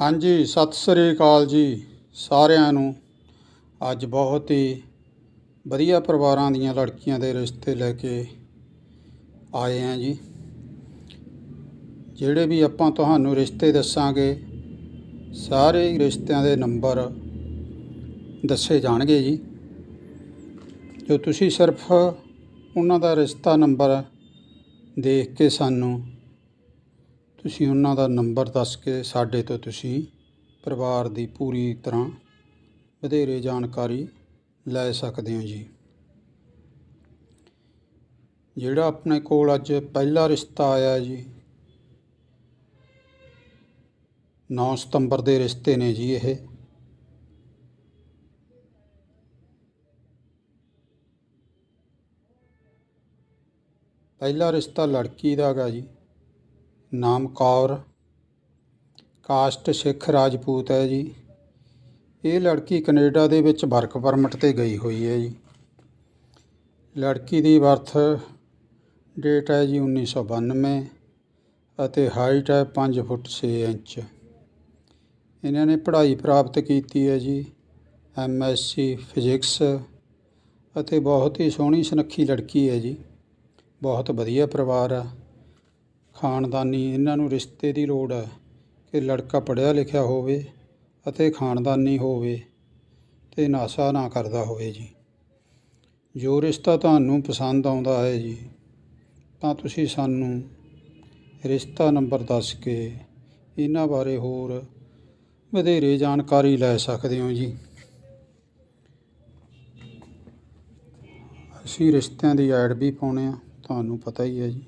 ਹਾਂਜੀ, ਸਤਿ ਸ੍ਰੀ ਅਕਾਲ ਜੀ ਸਾਰਿਆਂ ਨੂੰ। ਅੱਜ ਬਹੁਤ ਹੀ ਵਧੀਆ ਪਰਿਵਾਰਾਂ ਦੀਆਂ ਲੜਕੀਆਂ ਦੇ ਰਿਸ਼ਤੇ ਲੈ ਕੇ ਆਏ ਹਾਂ ਜੀ। ਜਿਹੜੇ ਵੀ ਆਪਾਂ ਤੁਹਾਨੂੰ ਰਿਸ਼ਤੇ ਦੱਸਾਂਗੇ, ਸਾਰੇ ਰਿਸ਼ਤਿਆਂ ਦੇ ਨੰਬਰ ਦੱਸੇ ਜਾਣਗੇ ਜੀ। ਜੋ ਤੁਸੀਂ ਸਿਰਫ ਉਹਨਾਂ ਦਾ ਰਿਸ਼ਤਾ ਨੰਬਰ ਦੇਖ ਕੇ ਸਾਨੂੰ ਤੁਸੀਂ ਉਹਨਾਂ ਦਾ ਨੰਬਰ ਦੱਸ ਕੇ ਸਾਡੇ ਤੋਂ ਤੁਸੀਂ ਪਰਿਵਾਰ ਦੀ ਪੂਰੀ ਤਰ੍ਹਾਂ ਵਧੇਰੇ ਜਾਣਕਾਰੀ ਲੈ ਸਕਦੇ ਹੋ ਜੀ। ਜਿਹੜਾ ਆਪਣੇ ਕੋਲ ਅੱਜ ਪਹਿਲਾ ਰਿਸ਼ਤਾ ਆਇਆ ਜੀ 9 ਸਤੰਬਰ ਦੇ ਰਿਸ਼ਤੇ ਨੇ ਜੀ ਇਹ। ਪਹਿਲਾ ਰਿਸ਼ਤਾ ਲੜਕੀ ਦਾ ਗਾ ਜੀ। ਨਾਮ ਕੌਰ, ਕਾਸਟ ਸਿੱਖ ਰਾਜਪੂਤ ਹੈ ਜੀ। ਇਹ ਲੜਕੀ ਕੈਨੇਡਾ ਦੇ ਵਿੱਚ ਵਰਕ ਪਰਮਿਟ ਤੇ ਗਈ ਹੋਈ ਹੈ ਜੀ। ਲੜਕੀ ਦੀ ਬਰਥ ਡੇਟ ਹੈ ਜੀ 1992 ਅਤੇ ਹਾਈਟ ਹੈ 5 ਫੁੱਟ 6 ਇੰਚ। ਇਹਨਾਂ ਨੇ ਪੜ੍ਹਾਈ ਪ੍ਰਾਪਤ ਕੀਤੀ ਹੈ ਜੀ ਐਮਐਸਸੀ ਫਿਜ਼ਿਕਸ ਅਤੇ ਬਹੁਤ ਹੀ ਸੋਹਣੀ ਸੁਨੱਖੀ ਲੜਕੀ ਹੈ ਜੀ। ਬਹੁਤ ਵਧੀਆ ਪਰਿਵਾਰ ਆ ਖਾਨਦਾਨੀ ਇਹਨਾਂ ਨੂੰ ਰਿਸ਼ਤੇ ਦੀ ਲੋੜ ਹੈ ਕਿ ਲੜਕਾ ਪੜ੍ਹਿਆ ਲਿਖਿਆ ਹੋਵੇ ਅਤੇ ਖਾਨਦਾਨੀ ਹੋਵੇ ਅਤੇ ਨਾਸਾ ਨਾ ਕਰਦਾ ਹੋਵੇ ਜੀ। ਜੋ ਰਿਸ਼ਤਾ ਤੁਹਾਨੂੰ ਪਸੰਦ ਆਉਂਦਾ ਹੈ ਜੀ, ਤਾਂ ਤੁਸੀਂ ਸਾਨੂੰ ਰਿਸ਼ਤਾ ਨੰਬਰ ਦੱਸ ਕੇ ਇਹਨਾਂ ਬਾਰੇ ਹੋਰ ਵਧੇਰੇ ਜਾਣਕਾਰੀ ਲੈ ਸਕਦੇ ਹੋ ਜੀ। ਅਸੀਂ ਰਿਸ਼ਤਿਆਂ ਦੀ ਐਡ ਵੀ ਪਾਉਣੇ ਆ, ਤੁਹਾਨੂੰ ਪਤਾ ਹੀ ਹੈ ਜੀ।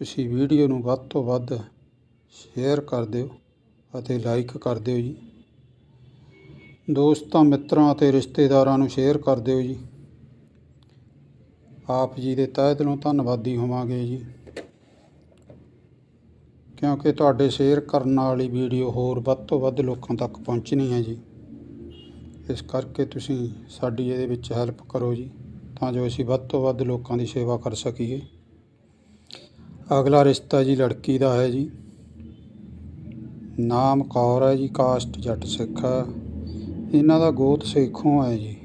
ਤੁਸੀਂ ਵੀਡੀਓ ਨੂੰ ਵੱਧ ਤੋਂ ਵੱਧ ਸ਼ੇਅਰ ਕਰ ਦਿਓ ਅਤੇ ਲਾਈਕ ਕਰ ਦਿਓ ਜੀ। ਦੋਸਤਾਂ, ਮਿੱਤਰਾਂ ਅਤੇ ਰਿਸ਼ਤੇਦਾਰਾਂ ਨੂੰ ਸ਼ੇਅਰ ਕਰ ਦਿਓ ਜੀ। ਆਪ ਜੀ ਦੇ ਤਹਿ ਦਿਲੋਂ ਧੰਨਵਾਦੀ ਹੋਵਾਂਗੇ ਜੀ। ਕਿਉਂਕਿ ਤੁਹਾਡੇ ਸ਼ੇਅਰ ਕਰਨ ਵਾਲੀ ਵੀਡੀਓ ਹੋਰ ਵੱਧ ਤੋਂ ਵੱਧ ਲੋਕਾਂ ਤੱਕ ਪਹੁੰਚਣੀ ਹੈ ਜੀ। ਇਸ ਕਰਕੇ ਤੁਸੀਂ ਸਾਡੀ ਇਹਦੇ ਵਿੱਚ ਹੈਲਪ ਕਰੋ ਜੀ, ਤਾਂ ਜੋ ਅਸੀਂ ਵੱਧ ਤੋਂ ਵੱਧ ਲੋਕਾਂ ਦੀ ਸੇਵਾ ਕਰ ਸਕੀਏ। ਅਗਲਾ ਰਿਸ਼ਤਾ ਜੀ ਲੜਕੀ ਦਾ ਹੈ ਜੀ। ਨਾਮ ਕੌਰ ਹੈ ਜੀ, ਕਾਸਟ ਜੱਟ ਸਿੱਖ ਹੈ। ਇਹਨਾਂ ਦਾ ਗੋਤ ਸੇਖੋਂ ਹੈ ਜੀ।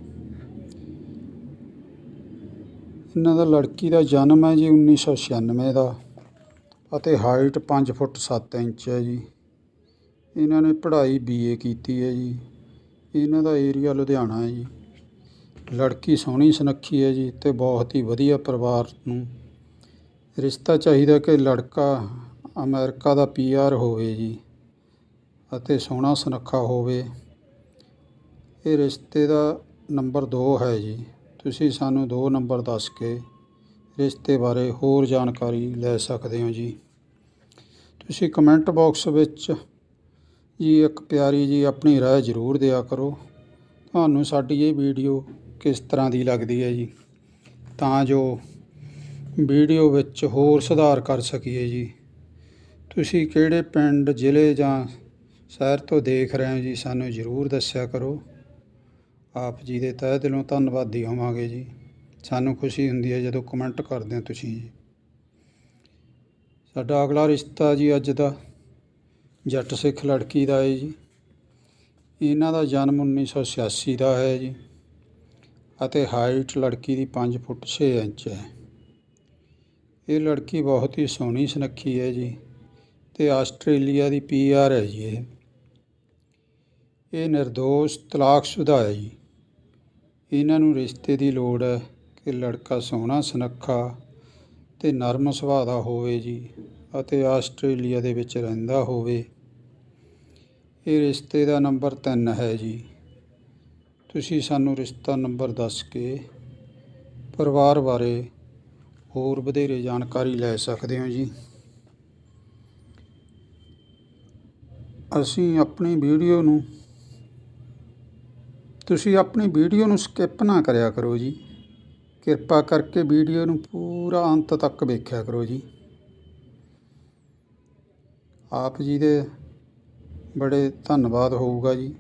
ਇਹਨਾਂ ਦਾ ਲੜਕੀ ਦਾ ਜਨਮ ਹੈ ਜੀ 1996 ਦਾ ਅਤੇ ਹਾਈਟ 5 ਫੁੱਟ 7 ਇੰਚ ਹੈ ਜੀ। ਇਹਨਾਂ ਨੇ ਪੜ੍ਹਾਈ ਬੀਏ ਕੀਤੀ ਹੈ ਜੀ। ਇਹਨਾਂ ਦਾ ਏਰੀਆ ਲੁਧਿਆਣਾ ਹੈ ਜੀ। ਲੜਕੀ ਸੋਹਣੀ ਸੁਨੱਖੀ ਹੈ ਜੀ ਤੇ ਬਹੁਤ ਹੀ ਵਧੀਆ ਪਰਿਵਾਰ ਨੂੰ ਰਿਸ਼ਤਾ ਚਾਹੀਦਾ ਕਿ ਲੜਕਾ ਅਮੈਰੀਕਾ ਦਾ ਪੀ ਆਰ ਹੋਵੇ ਜੀ ਅਤੇ ਸੋਹਣਾ ਸੁਨੱਖਾ ਹੋਵੇ। ਇਹ ਰਿਸ਼ਤੇ ਦਾ ਨੰਬਰ ਦੋ ਹੈ ਜੀ। ਤੁਸੀਂ ਸਾਨੂੰ ਦੋ ਨੰਬਰ ਦੱਸ ਕੇ ਰਿਸ਼ਤੇ ਬਾਰੇ ਹੋਰ ਜਾਣਕਾਰੀ ਲੈ ਸਕਦੇ ਹੋ ਜੀ। ਤੁਸੀਂ ਕਮੈਂਟ ਬਾਕਸ ਵਿੱਚ ਜੀ ਇੱਕ ਪਿਆਰੀ ਜੀ ਆਪਣੀ ਰਾਏ ਜ਼ਰੂਰ ਦਿਆ ਕਰੋ। ਤੁਹਾਨੂੰ ਸਾਡੀ ਇਹ ਵੀਡੀਓ ਕਿਸ ਤਰ੍ਹਾਂ ਦੀ ਲੱਗਦੀ ਹੈ ਜੀ? ਤਾਂ ਜੋ ਵੀਡੀਓ ਵਿੱਚ ਹੋਰ ਸੁਧਾਰ ਕਰ ਸਕੀਏ ਜੀ। ਤੁਸੀਂ ਕਿਹੜੇ ਪਿੰਡ, ਜ਼ਿਲ੍ਹੇ ਜਾਂ ਸ਼ਹਿਰ ਤੋਂ ਦੇਖ ਰਹੇ ਹੋ ਜੀ, ਸਾਨੂੰ ਜ਼ਰੂਰ ਦੱਸਿਆ ਕਰੋ। ਆਪ ਜੀ ਦੇ ਤਹਿ ਦਿਲੋਂ ਧੰਨਵਾਦੀ ਹੋਵਾਂਗੇ ਜੀ। ਸਾਨੂੰ ਖੁਸ਼ੀ ਹੁੰਦੀ ਹੈ ਜਦੋਂ ਕਮੈਂਟ ਕਰਦੇ ਹੋ ਤੁਸੀਂ ਜੀ। ਸਾਡਾ ਅਗਲਾ ਰਿਸ਼ਤਾ ਜੀ ਅੱਜ ਦਾ ਜੱਟ ਸਿੱਖ ਲੜਕੀ ਦਾ ਹੈ ਜੀ। ਇਹਨਾਂ ਦਾ ਜਨਮ 1986 ਦਾ ਹੈ ਜੀ ਅਤੇ ਹਾਈਟ ਲੜਕੀ ਦੀ 5 ਫੁੱਟ 6 ਇੰਚ ਹੈ। ਇਹ ਲੜਕੀ ਬਹੁਤ ਹੀ ਸੋਹਣੀ ਸੁਨੱਖੀ ਹੈ ਜੀ ਤੇ ਆਸਟ੍ਰੇਲੀਆ ਦੀ ਪੀਆਰ ਹੈ ਜੀ ਇਹ। ਇਹ ਨਿਰਦੋਸ਼, ਤਲਾਕਸ਼ੁਦਾ ਹੈ ਜੀ। ਇਹਨਾਂ ਨੂੰ ਰਿਸ਼ਤੇ ਦੀ ਲੋੜ ਹੈ ਕਿ ਲੜਕਾ ਸੋਹਣਾ, ਸੁਨੱਖਾ ਤੇ ਨਰਮ ਸੁਭਾਅ ਦਾ ਹੋਵੇ ਜੀ ਅਤੇ ਆਸਟ੍ਰੇਲੀਆ ਦੇ ਵਿੱਚ ਰਹਿੰਦਾ ਹੋਵੇ। ਇਹ ਰਿਸ਼ਤੇ ਦਾ ਨੰਬਰ 3 ਹੈ ਜੀ। ਤੁਸੀਂ ਸਾਨੂੰ ਰਿਸ਼ਤਾ ਨੰਬਰ ਦੱਸ ਕੇ ਪਰਿਵਾਰ ਬਾਰੇ ਹੋਰ ਵਧੇਰੇ ਜਾਣਕਾਰੀ ਲੈ ਸਕਦੇ ਹੋ ਜੀ। ਅਸੀਂ ਆਪਣੀ ਵੀਡੀਓ ਨੂੰ, ਤੁਸੀਂ ਆਪਣੀ ਵੀਡੀਓ ਨੂੰ ਸਕਿਪ ਨਾ ਕਰਿਆ ਕਰੋ ਜੀ। ਕਿਰਪਾ ਕਰਕੇ ਵੀਡੀਓ ਨੂੰ ਪੂਰਾ ਅੰਤ ਤੱਕ ਵੇਖਿਆ ਕਰੋ ਜੀ। ਆਪ ਜੀ ਦੇ ਬੜੇ ਧੰਨਵਾਦ ਹੋਊਗਾ ਜੀ।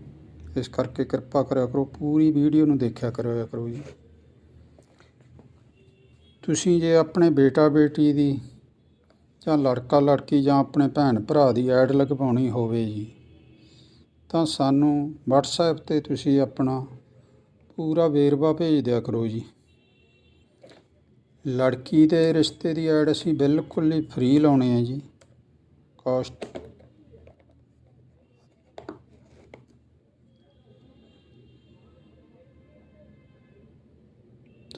ਇਸ ਕਰਕੇ ਕਿਰਪਾ ਕਰਿਆ ਕਰੋ, ਪੂਰੀ ਵੀਡੀਓ ਨੂੰ ਦੇਖਿਆ ਕਰਿਆ ਕਰੋ ਜੀ। ਤੁਸੀਂ ਜੇ ਆਪਣੇ ਬੇਟਾ ਬੇਟੀ ਦੀ ਜਾਂ ਲੜਕਾ ਲੜਕੀ ਜਾਂ ਆਪਣੇ ਭੈਣ ਭਰਾ ਦੀ ਐਡ ਲਗਵਾਉਣੀ ਹੋਵੇ ਜੀ, ਤਾਂ ਸਾਨੂੰ ਵਟਸਐਪ 'ਤੇ ਤੁਸੀਂ ਆਪਣਾ ਪੂਰਾ ਵੇਰਵਾ ਭੇਜ ਦਿਆ ਕਰੋ ਜੀ। ਲੜਕੀ ਦੇ ਰਿਸ਼ਤੇ ਦੀ ਐਡ ਅਸੀਂ ਬਿਲਕੁਲ ਹੀ ਫ੍ਰੀ ਲਾਉਣੇ ਆ ਜੀ। ਕਾਸਟ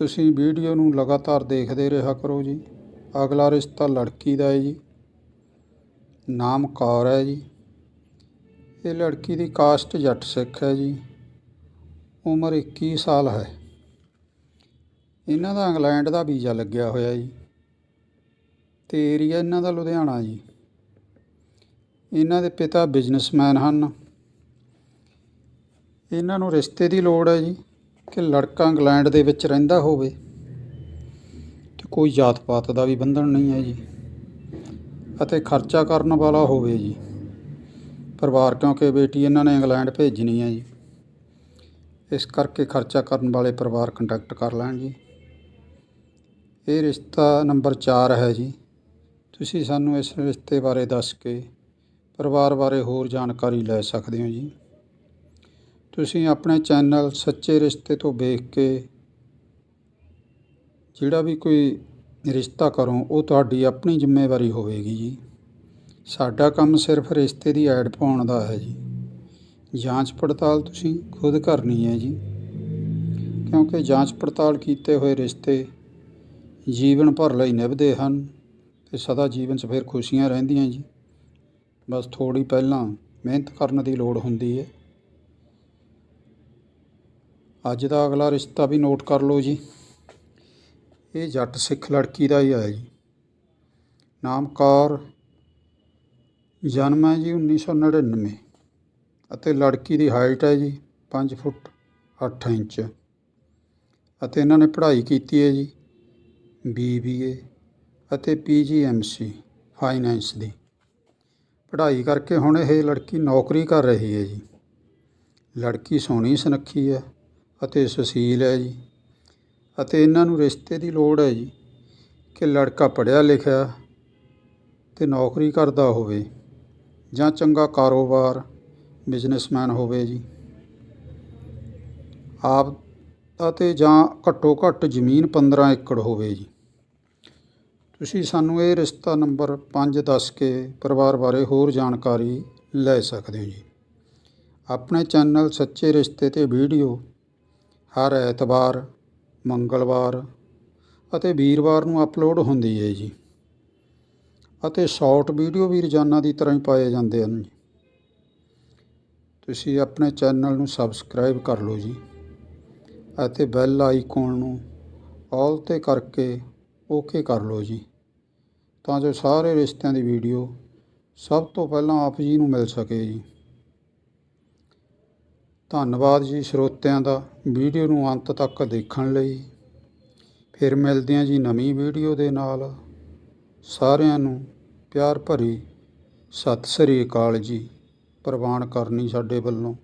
ਤੁਸੀਂ ਵੀਡੀਓ ਨੂੰ ਲਗਾਤਾਰ ਦੇਖਦੇ ਰਿਹਾ ਕਰੋ ਜੀ। ਅਗਲਾ ਰਿਸ਼ਤਾ ਲੜਕੀ ਦਾ ਹੈ ਜੀ। ਨਾਮ ਕੌਰ ਹੈ ਜੀ। ਇਹ ਲੜਕੀ ਦੀ ਕਾਸਟ ਜੱਟ ਸਿੱਖ ਹੈ ਜੀ। ਉਮਰ 21 ਸਾਲ ਹੈ। ਇਹਨਾਂ ਦਾ ਇੰਗਲੈਂਡ ਦਾ ਵੀਜ਼ਾ ਲੱਗਿਆ ਹੋਇਆ ਜੀ। ਤੇ ਏਰੀਆ ਇਹਨਾਂ ਦਾ ਲੁਧਿਆਣਾ ਜੀ। ਇਹਨਾਂ ਦੇ ਪਿਤਾ ਬਿਜ਼ਨਸਮੈਨ ਹਨ। ਇਹਨਾਂ ਨੂੰ ਰਿਸ਼ਤੇ ਦੀ ਲੋੜ ਹੈ ਜੀ। ਕਿ ਲੜਕਾ ਇੰਗਲੈਂਡ ਦੇ ਵਿੱਚ ਰਹਿੰਦਾ ਹੋਵੇ ਤੇ ਕੋਈ ਜਾਤ ਪਾਤ ਦਾ ਵੀ ਬੰਧਨ ਨਹੀਂ ਹੈ ਜੀ ਅਤੇ ਖਰਚਾ ਕਰਨ ਵਾਲਾ ਹੋਵੇ ਜੀ। ਪਰਿਵਾਰ ਕਿਉਂਕਿ ਬੇਟੀ ਇਹਨਾਂ ਨੇ ਇੰਗਲੈਂਡ ਭੇਜਣੀ ਹੈ ਜੀ। ਇਸ ਕਰਕੇ ਖਰਚਾ ਕਰਨ ਵਾਲੇ ਪਰਿਵਾਰ ਕੰਟੈਕਟ ਕਰ ਲੈਣ ਜੀ। ਇਹ ਰਿਸ਼ਤਾ ਨੰਬਰ 4 ਹੈ ਜੀ। ਤੁਸੀਂ ਸਾਨੂੰ ਇਸ ਰਿਸ਼ਤੇ ਬਾਰੇ ਦੱਸ ਕੇ ਪਰਿਵਾਰ ਬਾਰੇ ਹੋਰ ਜਾਣਕਾਰੀ ਲੈ ਸਕਦੇ ਹੋ ਜੀ। ਤੁਸੀਂ ਆਪਣੇ ਚੈਨਲ ਸੱਚੇ ਰਿਸ਼ਤੇ ਤੋਂ ਵੇਖ ਕੇ ਜਿਹੜਾ ਵੀ ਕੋਈ ਰਿਸ਼ਤਾ ਕਰੋ, ਉਹ ਤੁਹਾਡੀ ਆਪਣੀ ਜ਼ਿੰਮੇਵਾਰੀ ਹੋਵੇਗੀ ਜੀ। ਸਾਡਾ ਕੰਮ ਸਿਰਫ ਰਿਸ਼ਤੇ ਦੀ ਐਡ ਪਾਉਣ ਦਾ ਹੈ ਜੀ। ਜਾਂਚ ਪੜਤਾਲ ਤੁਸੀਂ ਖੁਦ ਕਰਨੀ ਹੈ ਜੀ। ਕਿਉਂਕਿ ਜਾਂਚ ਪੜਤਾਲ ਕੀਤੇ ਹੋਏ ਰਿਸ਼ਤੇ ਜੀਵਨ ਭਰ ਲਈ ਨਿਭਦੇ ਹਨ ਤੇ ਸਦਾ ਜੀਵਨ 'ਚ ਫਿਰ ਖੁਸ਼ੀਆਂ ਰਹਿੰਦੀਆਂ ਜੀ। ਬਸ ਥੋੜੀ ਪਹਿਲਾਂ ਮਿਹਨਤ ਕਰਨ ਦੀ ਲੋੜ ਹੁੰਦੀ ਹੈ। ਅੱਜ ਦਾ ਅਗਲਾ ਰਿਸ਼ਤਾ ਵੀ ਨੋਟ ਕਰ ਲਓ ਜੀ। ਇਹ ਜੱਟ ਸਿੱਖ ਲੜਕੀ ਦਾ ਹੀ ਹੈ ਜੀ। ਨਾਮ ਕੌਰ ਜਨਮ ਹੈ ਜੀ 1999 ਅਤੇ ਲੜਕੀ ਦੀ ਹਾਈਟ ਹੈ ਜੀ 5 ਫੁੱਟ 8 ਇੰਚ ਅਤੇ ਇਹਨਾਂ ਨੇ ਪੜ੍ਹਾਈ ਕੀਤੀ ਹੈ ਜੀ ਬੀਬੀਏ ਅਤੇ ਪੀਜੀਐਮਸੀ ਫਾਈਨੈਂਸ ਦੀ। ਪੜ੍ਹਾਈ ਕਰਕੇ ਹੁਣ ਇਹ ਲੜਕੀ ਨੌਕਰੀ ਕਰ ਰਹੀ ਹੈ ਜੀ। ਲੜਕੀ ਸੋਹਣੀ ਸੁਨੱਖੀ ਹੈ। ਅਤੇ ਸੁਸ਼ੀਲ ਹੈ ਜੀ। ਅਤੇ ਇਹਨਾਂ ਨੂੰ ਰਿਸ਼ਤੇ ਦੀ ਲੋੜ ਹੈ ਜੀ ਕਿ ਲੜਕਾ ਪੜ੍ਹਿਆ ਲਿਖਿਆ ਅਤੇ ਨੌਕਰੀ ਕਰਦਾ ਹੋਵੇ ਜਾਂ ਚੰਗਾ ਕਾਰੋਬਾਰ ਬਿਜ਼ਨਸਮੈਨ ਹੋਵੇ ਜੀ। ਆਪ ਅਤੇ ਜਾਂ ਘੱਟੋ ਘੱਟ ਜ਼ਮੀਨ 15 ਏਕੜ ਹੋਵੇ ਜੀ। ਤੁਸੀਂ ਸਾਨੂੰ ਇਹ ਰਿਸ਼ਤਾ ਨੰਬਰ 5 ਦੱਸ ਕੇ ਪਰਿਵਾਰ ਬਾਰੇ ਹੋਰ ਜਾਣਕਾਰੀ ਲੈ ਸਕਦੇ ਹੋ ਜੀ। ਆਪਣੇ ਚੈਨਲ ਸੱਚੇ ਰਿਸ਼ਤੇ ਤੇ ਵੀਡੀਓ ਹਰ ਐਤਵਾਰ, ਮੰਗਲਵਾਰ ਅਤੇ ਵੀਰਵਾਰ ਨੂੰ ਅਪਲੋਡ ਹੁੰਦੀ ਹੈ ਜੀ। ਅਤੇ ਸ਼ਾਰਟ ਵੀਡੀਓ ਵੀ ਰੋਜ਼ਾਨਾ ਦੀ ਤਰ੍ਹਾਂ ਹੀ ਪਾਏ ਜਾਂਦੇ ਹਨ ਜੀ। ਤੁਸੀਂ ਆਪਣੇ ਚੈਨਲ ਨੂੰ ਸਬਸਕ੍ਰਾਈਬ ਕਰ ਲਓ ਜੀ ਅਤੇ ਬੈਲ ਆਈਕਨ ਨੂੰ ਆਲ ਤੇ ਕਰਕੇ ਓਕੇ ਕਰ ਲਓ ਜੀ ਤਾਂ ਜੋ ਸਾਰੇ ਰਿਸ਼ਤਿਆਂ ਦੀ ਵੀਡੀਓ ਸਭ ਤੋਂ ਪਹਿਲਾਂ ਆਪ ਜੀ ਨੂੰ ਮਿਲ ਸਕੇ ਜੀ। ਧੰਨਵਾਦ ਜੀ ਸਰੋਤਿਆਂ ਦਾ ਵੀਡੀਓ ਨੂੰ ਅੰਤ ਤੱਕ ਦੇਖਣ ਲਈ। ਫਿਰ ਮਿਲਦੇ ਹਾਂ ਜੀ ਨਵੀਂ ਵੀਡੀਓ ਦੇ ਨਾਲ। ਸਾਰਿਆਂ ਨੂੰ ਪਿਆਰ ਭਰੀ ਸਤਿ ਸ੍ਰੀ ਅਕਾਲ ਜੀ। ਪ੍ਰਵਾਨ ਕਰਨੀ ਸਾਡੇ ਵੱਲੋਂ।